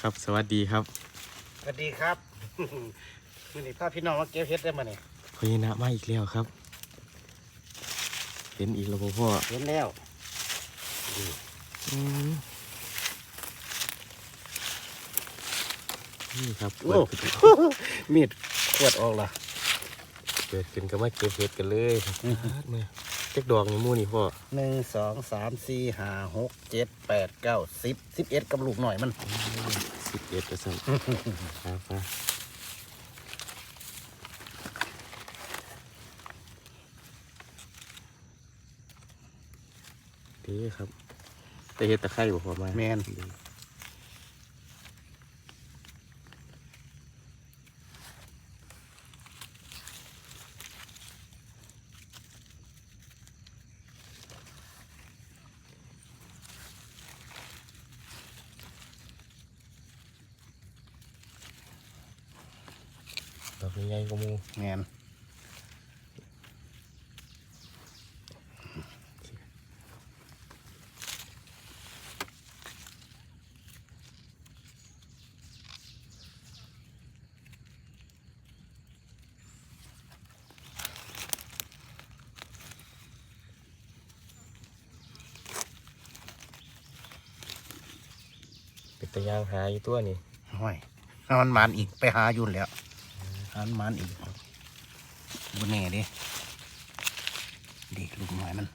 ครับสวัสดีครับสวัสดีครับ มื่อนี้พาพี่น้องมาเก็บเห็ดได้มาเนี่ยพญานาคมาอีกแล้วครับ เห็นอีกแล้วบ่พ่อเห็นแล้วอืมนี่ครับโอ้เปิดขึ้นมีดขวดออกละเปิดขึ้นก็มาเก็บเห็ดกันเลยครับเมื่อเจ๊กดอกนี่หมู่นี่พ่อหนึ่งสองสามสี่ห้าหกเจ็ดแปดเก้าสิบสิบเอ็ดกับลูกหน่อยมันสิบเอ็ดเปอร์เซ็นต์ครับมาดีครับแต่เห็ดตะไคร้บ่พอมาแมน ดีดอกใหญ่ๆก็มูแมนเป็นตะยางหาอยู่ตัวนี่ห้อยเอามันมันอีกไปหาอยุ่นนแหล้ว หามันมันอีกบนแน่เดิดีลูกหน่อยมัน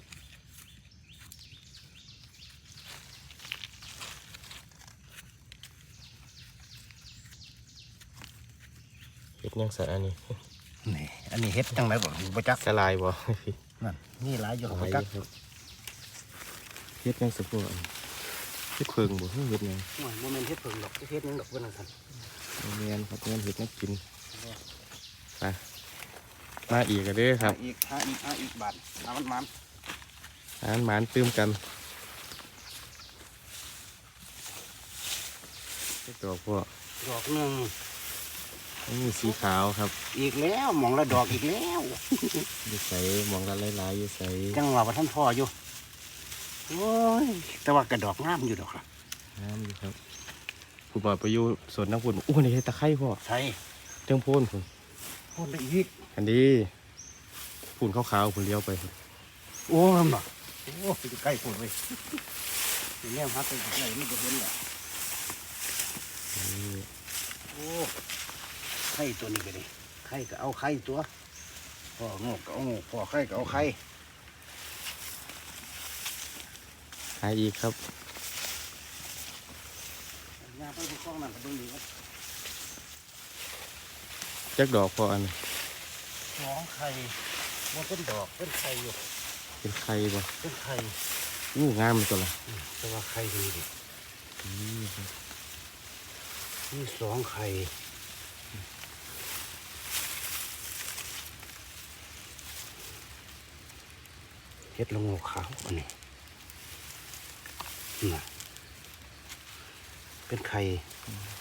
เห็ดยังสะอันนี้นี่อันนี้เฮ็ดจังไรบ่บ่จักสลายบ่นั่นนี่หลายอยู่หบ่ลายจักอยู่ครับเฮ็ดยังสะพวกเฮ็ดเพิงบ่เฮ็ดยังโอ้ยโมเมนต์เฮ็ดเพิ่งดอกเฮ็ดหยังดอกเพิ่นนั่นซั่นเมียนครับเมียนเฮ็ดนักกิน ไปมาอีกกันเด้อครับหาอีกหาอีกหาอีกบาทหามันมันอาหารหมานตื้มกันเฮ็ดดอกพวกดอกหนึ่งนี่สีขาวครับ อีกแล้วหมองละดอกอีกแล้วอยู่ใสมองกันหลายๆอยู่ใสจังหวะว่าท่านพ่ออยู่โอ้ยแต่ว่ากระดอกงามอยู่ดอกละน้ำอยู่ครับคุณบอกไปอยู่สวนน้ำพุ่นอู้นี่เฮ็ดตะไคร้พ่อใช่เจ้งโพ่นพุ่น พูดได้อีก อันนี้พุ่นขาวๆพุ่นเลี้ยวไปพุ่นโอ้ยมาโอ้ยอยู่ใกล้พูดเลยอยู่แนมหาตัวใกล้ไม่จะเห็นแหละนี่โอ้ไข่ตัวนี้ก็ดีไข่ก็เอาไข่ตัวพ่อโงกก็เอาโงกพ่อไข่ก็เอาไข่หาอีกครับยาไปพวกกล้องนั่นก็เบิ่งดีครับ จักดอกพออันนี้สองไข่มันเป็นดอกเป็นไข่อยู่เป็นไข่บ่เป็นไข่อู้งามเลยตัวละอืมแต่ว่าไข่ดีดินี่ครับมีสองไข่เฮ็ดละโงกขาวอันนี้น่ะเป็นไข่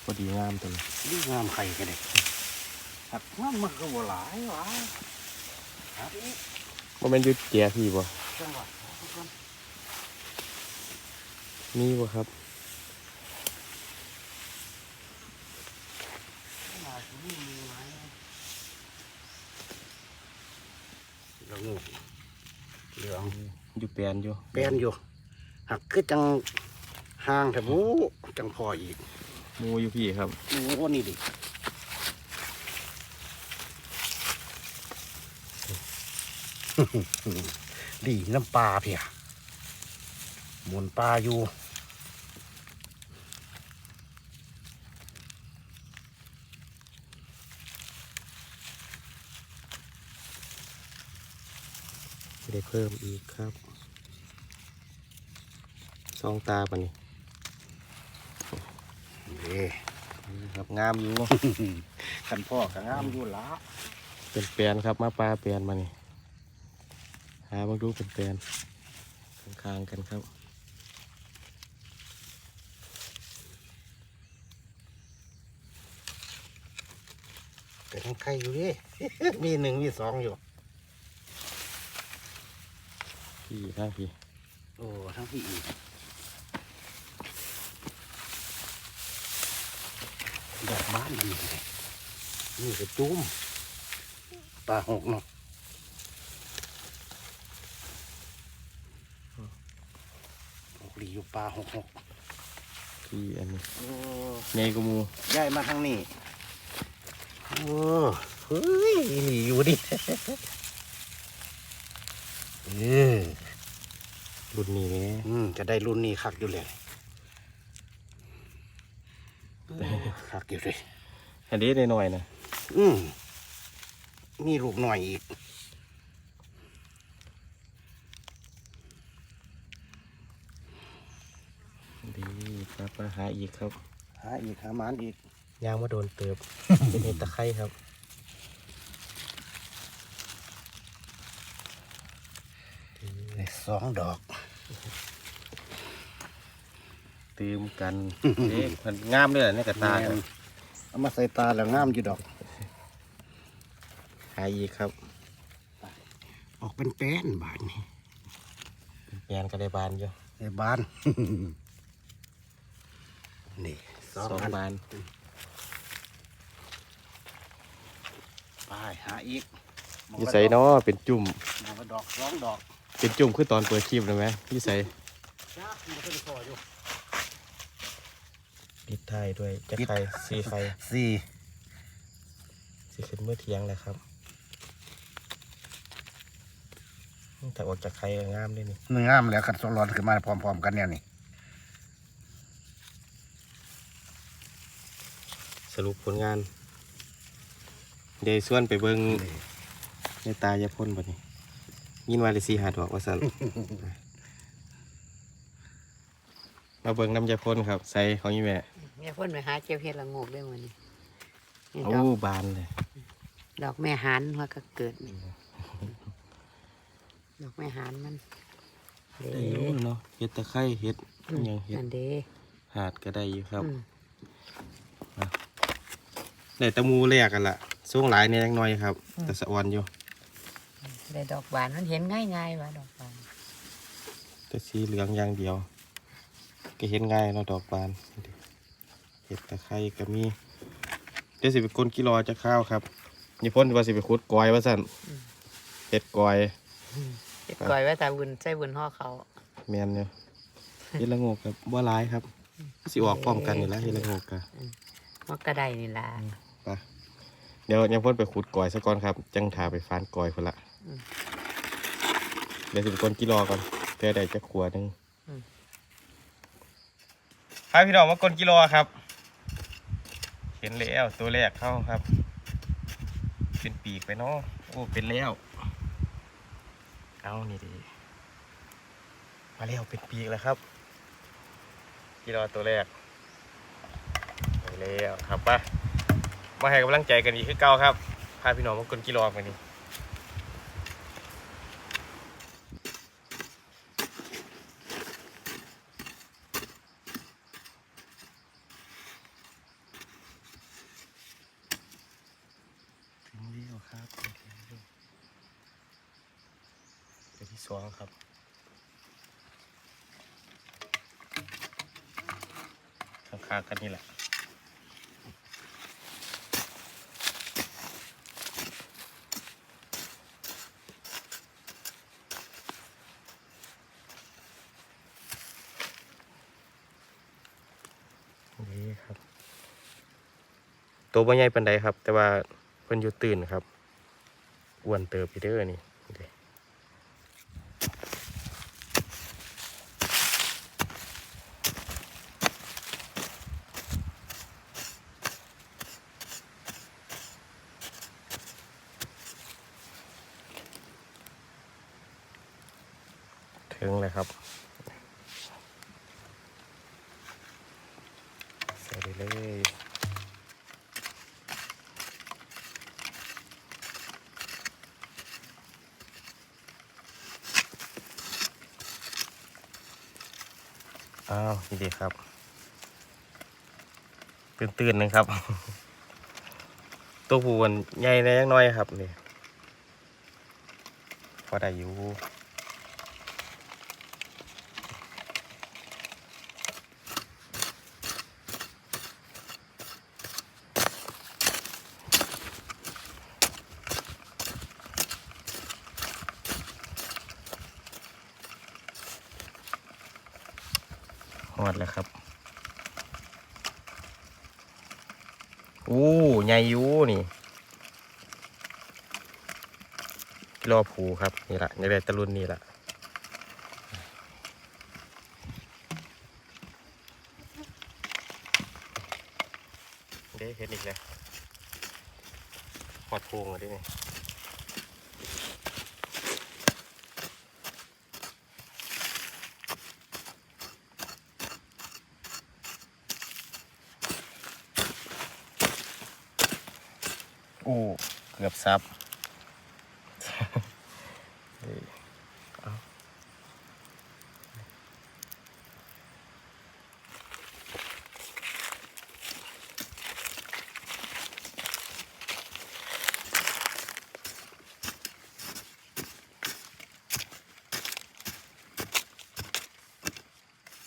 พอดีงามตัวละดีงามไข่กันเลย หักมันมันก็บ่หลายหวะหักอีกว่ามันอยุดแก่พี่บ่จังหวะทุกคนมีบ่ครับน่าจะมีมีไหมละโงกเหลืองอยู่แปลนอยู่แปลนอยู่หักคือจังห่างแต่บูจังพออีกหมูอยู่พี่ครับโอ้นี่ดิ ดีน้ำปลาเพียหมุนปลาอยู่ได้เพิ่มอีกครับสองตาปะนี่เด้นี่ครับงามอยู่ขันพ่อกับงามอยู่ละเป็นแปลนครับมาปลาแปลนมานี่หาบางดูเป็นแปลนข้างๆกันครับเป็นทั้งไข่อยู่ดิมีหนึ่งมีสองอยู่ พี่ข้างพี่ โอ้ทั้งพี่อีกอกบ้านนี่เลยนี่ก็จุ้มปลาหกเนาะ ออกดีอยู่ปลาหกหกที่อันนี้โอ้ใหญ่กว่าหมูย้ายมาทางนี้โอ้เฮ้ยหนีอยู่ดิเออรุ่นนี้แหมอืมจะได้รุ่นนี้คักอยู่เลยเออคักอยู่เลยอันนี้หน่อยๆนะอืมมีลูกหน่อยอีก ดีครับ มาหาอีกครับ หาอีกหาหมานอีกยางมาโดนเติบ เป็นเห็ดตะไคร้ครับ ได้สองดอกตืมกันเด็กมันงามเลยในกระตาครับเอามาใส่ตาแล้วงามอยู่ดอก หาอีกครับ ออกเป็นแป้นบานนี่แปลนก็ได้บานอยู่ในบาน นี่สสอองงอันบานไปหาอีกยี่ใส่เนาะเป็นจุ่มมองกระดอกสองดอก เป็นจุ่มคือตอนเปิดคลิปเลยไหมยี่ใส่จ้ามันก็ได้พออยู่ปิดท้ายด้วยจะไข่สีไฟสี่สีขึ้นเมื่อเที่ยงเลยครับแต่ออกจากไข่ก็งามเลยนี่หนึ่งงามแล้วขัดสร้อนขึ้นมาพร้อมๆกันเนี่ยนี่ สรุปผลงานเดยวส่วนไปเบิ้งนี่ในตายาพ่นบ่นี่ยินว่าได้สีหาดอกว่าสันมาเบิ้งน้ำยาพ่นครับ ใส่ของยี่แม่แม่พ่นไปหาเจียวเฮ็ดละโงกด้วยมันนี่นี่โอ้ดอกบานเลย ดอกแม่หานว่าก็เกิดนี่ดอกแม่หานมันเด้ได้อยู่เนาะเห็ดตะไคร้เห็ดอิหยังเห็ดนั่นเด้หาดก็ได้อยู่ครับอืม ได้แตะมูแรกกันละส่งหลายเนี่ยยังน้อยครับ แต่สะออนอยู่ ได้ดอกบานมันเห็นง่ายง่ายๆว่าดอกบานแต่สีเหลืองอย่างเดียว ก็เห็นง่ายเนาะดอกบานเห็ดตะไคร้ก็มีเดี๋ยวสิไปก้นกิโลจะข้าวครับนี่พ่นว่าสิไปขุดกอยว่าสั่นเห็ดกอยเก็บก่อยไว้แต่บุญใส่บุญห่อเขาแมนเนี่ยเฮ็ดละโงกกับบัวลายครับสิออกพร้อมกันนี่ละเฮ็ดละโงกกับมักกระไดนี่ล่ะ ไปเดี๋ยวยังพ่นไปขุดกอยซะก่อนครับ จังถาไปฟานกอยคนละอืมเดี๋ยวสิไปก้นกิโลก่อนเพื่อได้จะขวดหนึงอืมพาพี่น้องมาก้นกิโลครับ เห็นแล้วตัวแรกเข้าครับ เป็นปีกไปเนาะโอ้เป็นแล้ว เอานี่ดีมาแล้วเป็นปีกแล้วครับกิโลตัวแรกไปแล้วครับปะ มาให้กำลังใจกันอีกคือเก่าครับพาพี่น้องมากดกิโลมานี่ถึงแล้วครับถึงแล้วตัวที่สองครับข้างๆกันนี่แหละ นี่ครับ ตัวบ่ใหญ่ปานใดครับ แต่ว่าเพิ่นอยู่ตื่นครับอ้วนเติบไปเด้อนี่ถึงเลยครับ ใส่ไปเลย ดีครับตื่นตื่นๆนะครับ ตัวผู้มันใหญ่ในยังน้อยครับนี่พอได้อยู่ อดแล้วครับอู้ใหญ่ยูนี่รอผูครับนี่ละนี่แหละตะลุนนี่ละเด้เห็นอีกแล้วหอดโพงอะดินี่ โอ้ เกือบซับ เฮ้ยเอา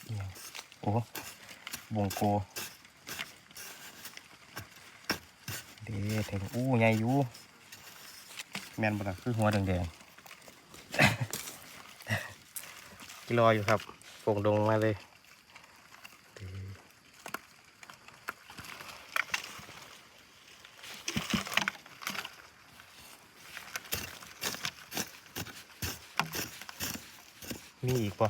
เนี่ยโอ้วงโก เด้ถึงอู้ใหญ่อยู่แมนบ่ล่ะ คือหัวแดงๆที่รออยู่ครับโป่งดงมาเลยมีอีกป่ะ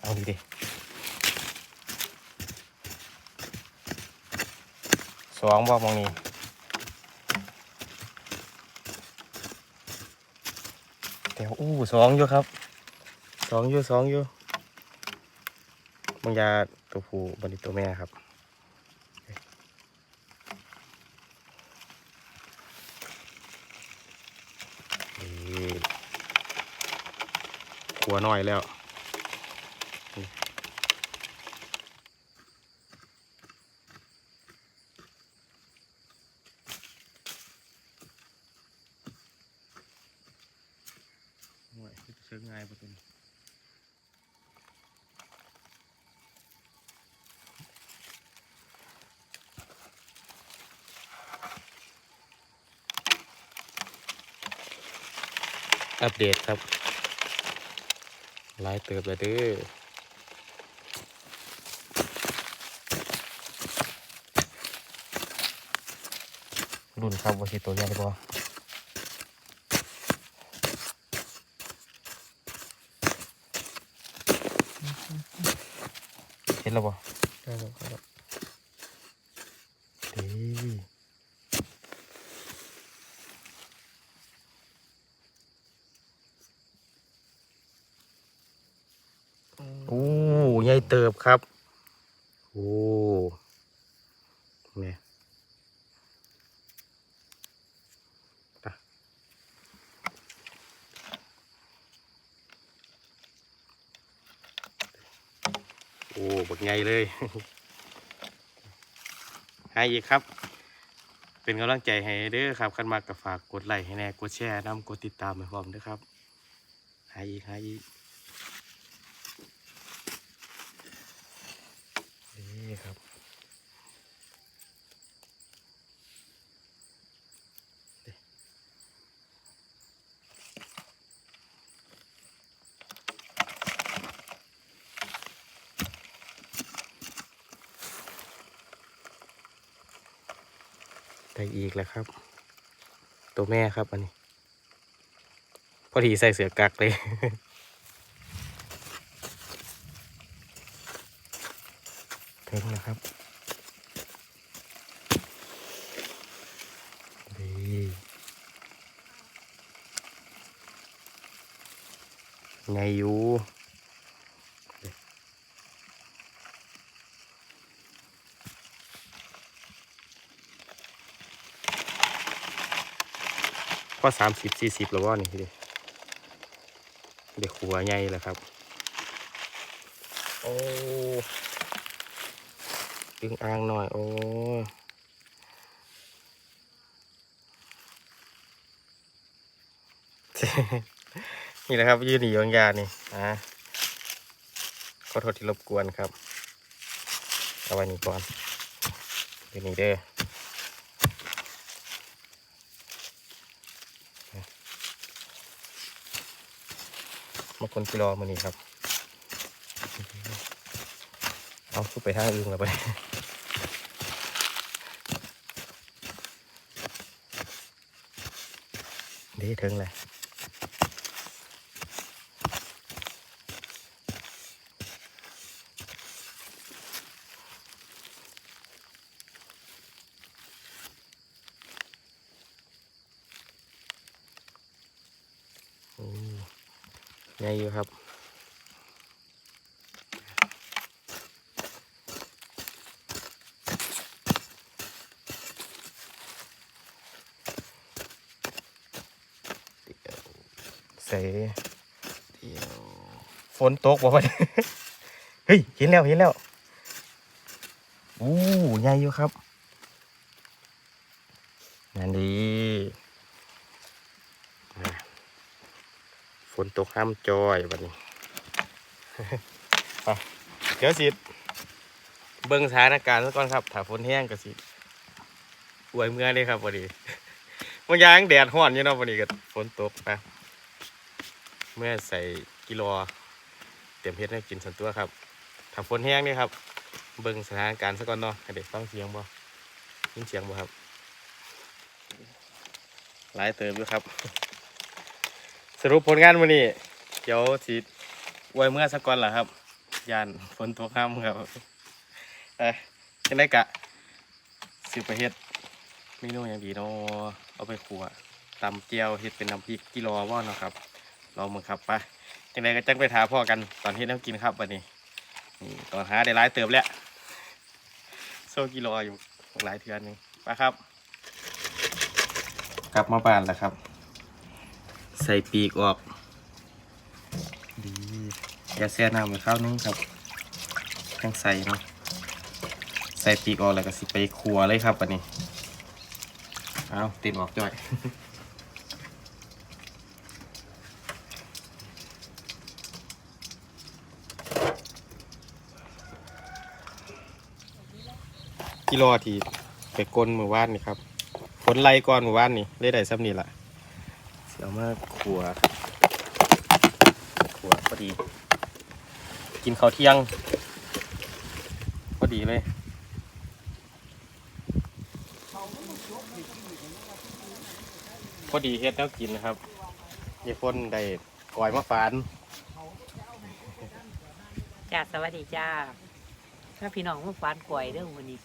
เอาดีดิสองบ่มองนี้เดี๋ยว อู้สองอยู่ครับสองอยู่สองอยู่บางยาตัวผู้บันิตัวแม่ครับขัวน้อยแล้ว ชิงง่ายประตูนี้อัปเดตครับไลายเติบแล้วเด้อรุ่นครับว่าสิตัวใหญ่บ่ เห็นแล้วบ่ได้แล้วครับดีโอ้ใหญ่เติบครับ โอ้เนี่ยตะโอ้บักใหญ่เลย ให้อีกครับ เป็นกำลังใจให้เด้อครับคันมากกับฝากกดไลค์ให้แน่กดแชร์นำกดติดตามให้พร้อมด้วยครับให้อีกให้อีก อีกแล้วครับ ตัวแม่ครับอันนี้ พอดีใส่เสือกักเลย ถึงแล้วครับดีไงอยู่ ก็สามสิบสี่สิบแล้วว่านี่เด็เด็กหัวใหญ่แล้วครับ โอ้ดึงอ่างหน่อย โอ้ยนี่แหละครับ ยืนหนียงยานี่อะขอโทษที่รบกวนครับ เอาไว้นี่ก่อนยืนนี่เด้อ คนกิโลมานี่ครับ เอาสุดไปทางอื่นแล้วไปเดีถึงเลย ไงอยู่ครับเสเดี๋ยวฝนตกบ่วะเฮ้ย เห็นแล้วเห็นแล้วอู้ใหญ่อยู่ครับ นั่นดีมาฝ นตกห้ามจอยบัดนี้เดี๋ยวสิเบิ่งสถานการณ์ซะก่อนครับถ้าฝนแห้งก็สิอวยเมื่อเลยครับพอดีมันยางแดดห้อนอยู่เนาะวันนี้ก็ฝนตกนะเมื่อใส่กิโลเตรียมเฮ็ดให้กินส่วนตัวครับถ้าฝนแห้งนี่ครับ เบิ่งสถานการณ์ซะก่อนเนาะเด็กฟังเสียงบ่ยินเสียงบ่ครับ หลายเติมอยู่ครับ สรุปผลงานวันนี้ เดี๋ยวสิอวยเมื่อสักก่อนล่ะครับ ยานฝนตกห้ามครับเอ้ยจังไดกะสิไปเฮ็ดเมนูอย่างดีเนาะเอาไปขัวตำเจียวเฮ็ดเป็นน้ำพริกกิโลว่าเนาะครับลองมึงครับไปจังไดก็จังไปถาพ่อกันตอนที่น้ำกินครับวันนี้นี่ตอนหาได้หลายเติมแล้วโซกิโลอยู่หลายเทือนนึงไปครับ กลับมาบ้านแล้วครับ ใส่ปีกออก ดีอย่าแช่น้ำไปข้าวนึงครับทั้งใส่เนาะใส่ปีกออกแล้วก็สิไปครัวเลยครับวันนี้เอาติดออกจ่อยกิโลทีไปกลนหมู่บ้านนี่ครับฝนไล่ก่อนหมู่บ้านนี่ได้ได้ซ้ำนี่แหละ เสียวมากขัวครับขัวพอดี กินข้าวเที่ยง พอดีเลยพอดีเฮ็ดแล้วกินนะครับยายฝนได้ก่อยมะฟานจ้าสวัสดีจ้าถ้าพี่น้องมาฟานก่อยเด้อวันนี้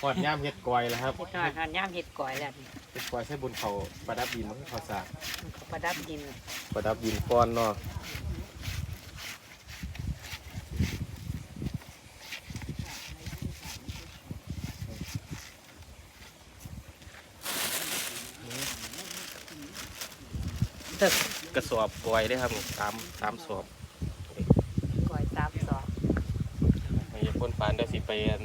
พอดย่ามเฮ็ดก่อยแล้วครับเฮ็ดทานทานย่ามเฮ็ดก่อยแล้ว นี่เฮ็ดก่อยใช้บุญเขาประดับดินมันก็เขาสากมันก็ประดับดินประดับดินก้อนเนาะกระสอบกอยได้ครับตามตามสอบก่อยตามสองไอ้คนฟานเดี๋ยวสิไปอัน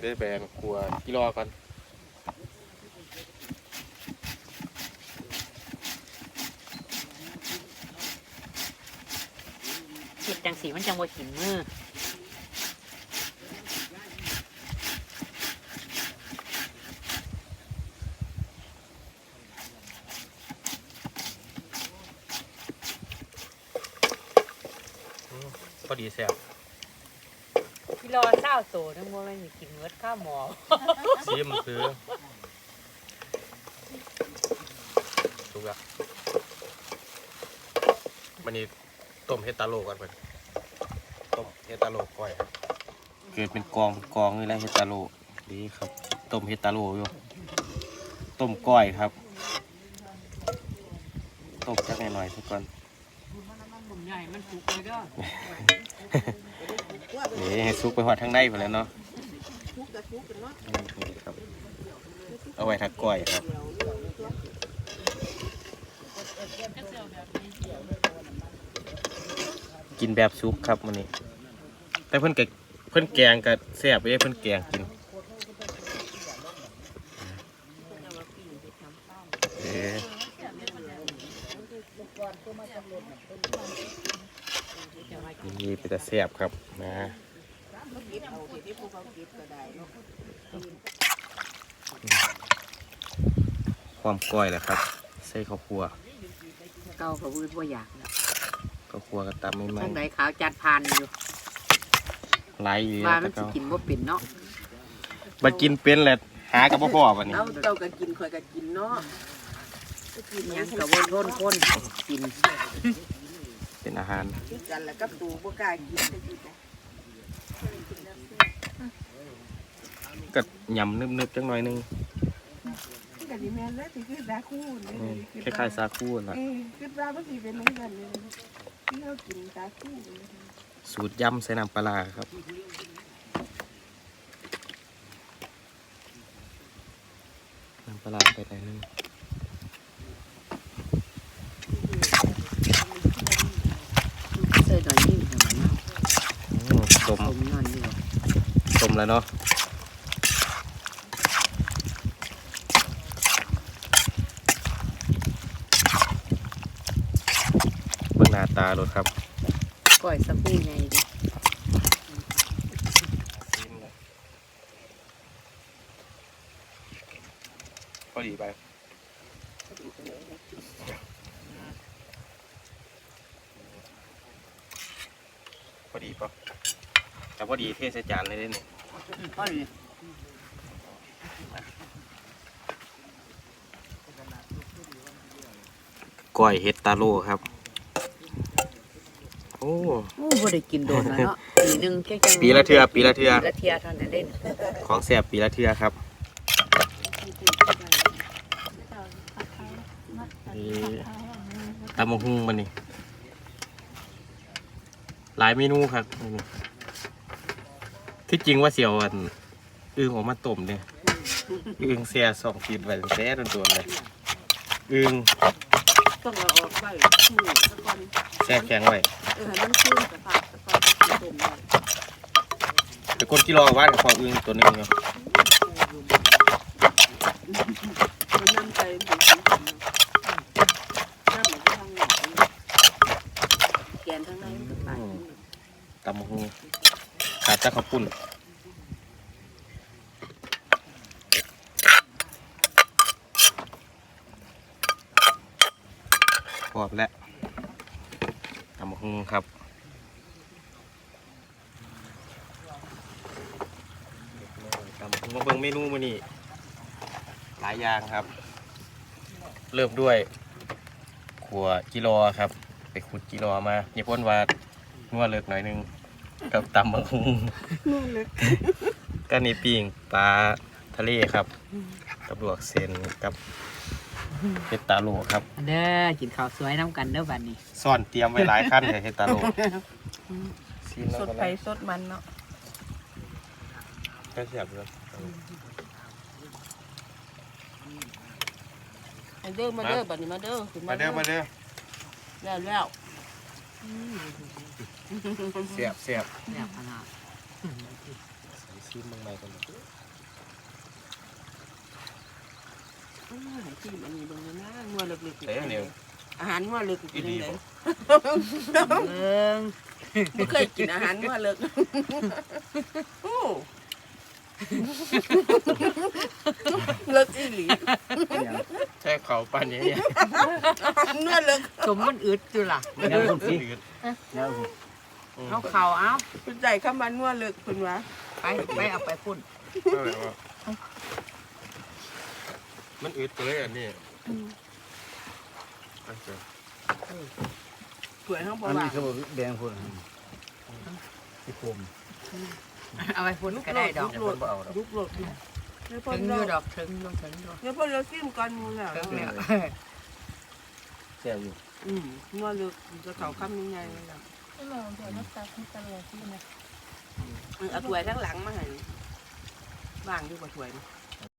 ได้ไปอันครัวกิโลก่อน เฮ็ดจังสีมันจังบ่หินมือพอดีแซ่บพี่รอเศร้าโตนึงว่ามันสิกินเมิดข้าวหมอซีมคือถูกแล้วมันนี่ ต้มเฮดตาโลก่อนเพิ่นต้มเฮดตาโลก้อยครับเกิดเป็นกองเป็นกองนี่แหละเฮดตาโลดีครับต้มเฮดตาโลอยู่ต้มก้อยครับต้มจักหน่อยๆสักก่อนผมใหญ่มันสุกเลยเด้อนี่ให้ซุกไปหอดทางในไปแล้วเนาะนี่ครับเอาไว้ทักก้อยครับ กินแบบซุปครับมันนี้ แต่เพิ่อนกะเพิ่อนแกงกับแซ่บไปเลยเพิ่อนแกงกินนี่เป็นแต่แซ่บครับนะความก้อยแหละครับใส่ข้าวคั่วเก่าก็วืดบ่อยากแล้ วข้าวคั่วก็ตำไม่ไหมจังไดขาวจัดพานอยู่ไหลายอยู่ว่าแล้วมันแต่สิเก่ากินบ่เป็นเนาะบักินเป็นแหละหากับพ่อๆวันนี้ เอาเจ้าก็กินข่อยก็กินเนาะกินหยังก็บ่ร่นคนกินเป็นอาหารกินกันแล้วก็ตูบ่กล้ากินจะกินนะก็ยำนึบๆจังหน่อยนึงก็สิแม่นแล้วสิคือสาคูนี่อืมคล้ายๆซาคูนั่นล่ะเออคิดว่ามันสิเป็นจังซั่นเลย ที่เฮากินสาคูสูตรยำใส่น้ำปลาร้าครับ น้ำปลาร้าไปไหนอยนึงใส่ดอกยิ่งให้มันเนาะอืมต้มผมนอนอยู่ต้มแล้วเนาะเบิ่งหน้า ตารถครับก้อยสะพูไงดิพอดีไปพอดีปะแต่พอดีเทใส่จานเลยเด้เนี่ยพอดีก้อยเฮ็ดตาโลครับโอ้ โอ้บ่ได้กินโดนแล้วเนาะปีหนึงแค่จังปีละเทื่อปีละเทื่อ ปีละเทื่อเท่านั้นเด้ของแสบปีละเทื่อครับนี่ตำมะฮุ่งมันนี่หลายเมนูครับนี่ที่จริงว่าเสียวอันอึ่งออกมาต้มเนี่ยอึ่งเสียสองขีดไว้แซ่โดนๆเลยอึ่งต้องเอาออกไปมือซะก่อนแช่แข็งไว้ เออมันคืนสภาพซะก่อนจะต้มได้แต่คนกิโลว่าของอึ่งตัวหนึงเนาะมันนำไปเป็นสีสันเนาะน้ำมันก็ทางหลังแกนทางในมันก็ตายตำมะฮุ่งขาดแตะข้าวปุ้นพอบแล้วตำมะฮุ่งครับตำมะฮุ่งมาเบิ่งเมนูมื้อนี้หลายอย่างครับ เริ่มด้วยขัวกิโลครับ ไปขุดกิโลมาเยพ่นว่านัวเลิกหน่อยหนึงกับตำมะฮุงนู่นเลยก็นี่ปิ้งปลาทะเลครับกับลวกเส้นกับเห็ดตาโลครับ เด้อกินข้าวสวยน้ำกันเด้อบัดนี้ซ่อนเตรียมไว้หลายขั้นเลยเห็ดตาโลซีนแล้วสดก็ไผ่สดมันเนาะแค่เสียบเลย มาเด้อมาเด้อบัดนี้มาเด้อขึ้นมาเด้อมาเด้อแล้วแล้วเสียบเสียบเนี่ยขนาดซีนเมืองในกันเลยอ้าวไหนที่มันมีตรงนี้นะงัวเล็กๆเอ้ยเนี่ยอาหารงัวเล็กอีดีเลบ่ยเบิ่งไม่เคยกินอาหารงัวเล็กโอ้ เลิกอีหลีใช่เขาปันนี้เนี่ยงัวเล็กสมมันอึดอยู่ล่ะแนวคุณพี่อืมแนวคุณเอาเข่าเอาเป็นใจข้ามันงัวเล็กคุณวะไปไปเอาไปพุ่นเอาเลยว่ามันอึดไปเลยอันนี้โอเคสวยทั้งปอันวานี้คือแดงคุณที่ผม เอาไปพุ่นก็ได้ดอกลุกโลดลุกโลดเนี่ยพ่อถึงอเรายู่ดอกถึงอยู่ถึงอยู่เนี่ยพ่อเราซิมกันมูแล้วถึงแล้วแซ่บอยู่อืมงัวเล็กจะเขาคำยังไงล่ะไม่มองเดี๋ยวนักตาคุณตลอดที่นะเอาถ้วยทั้งหลังมาให้ว่างดีกว่าถ้วยนะ